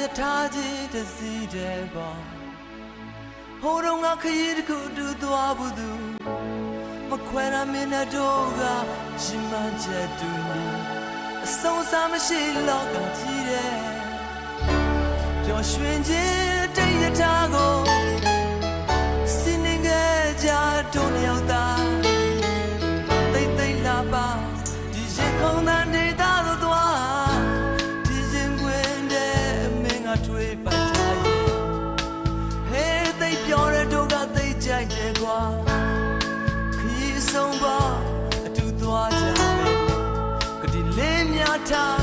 ယထာကြီးတစ်စီးတဲ့ပေါ့ဟိုတော့ငါခရီးတစ်ခုတူသွားဘူးသူမခွဲရမင်းနဲ့တို့ကရှင်မချက်တူညီအဆုံးစားမရှိလောကကြီးတဲ့ပျော်ရွှင်ခြင်းတိတ်ယထာကို ပိုက်ချရဲ့ဟေးသိတ်ပြောတဲ့တို့ကသိတ်ကြိုက်တယ်ကွာခီးဆုံးပါအတူသွားကြမယ်ကတိလေးများထား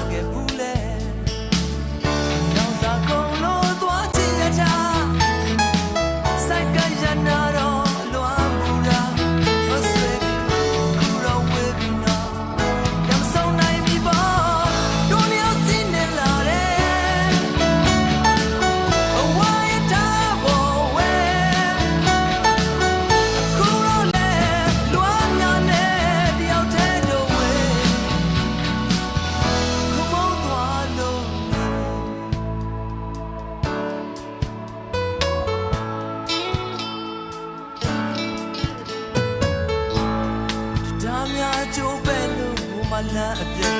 မလန်းအပြည့်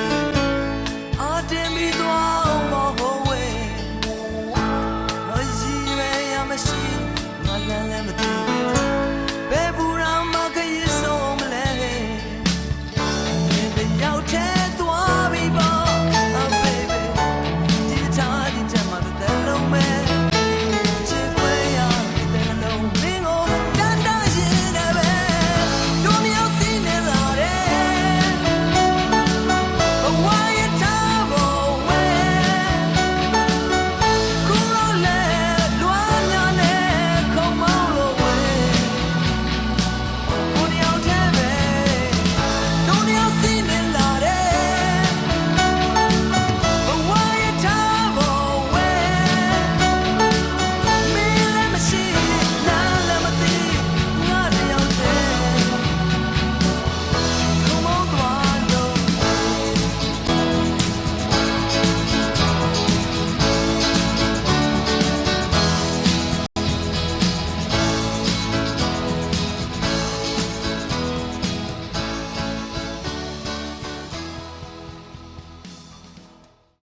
အာတင်ပြီးသွားအောင်မဟော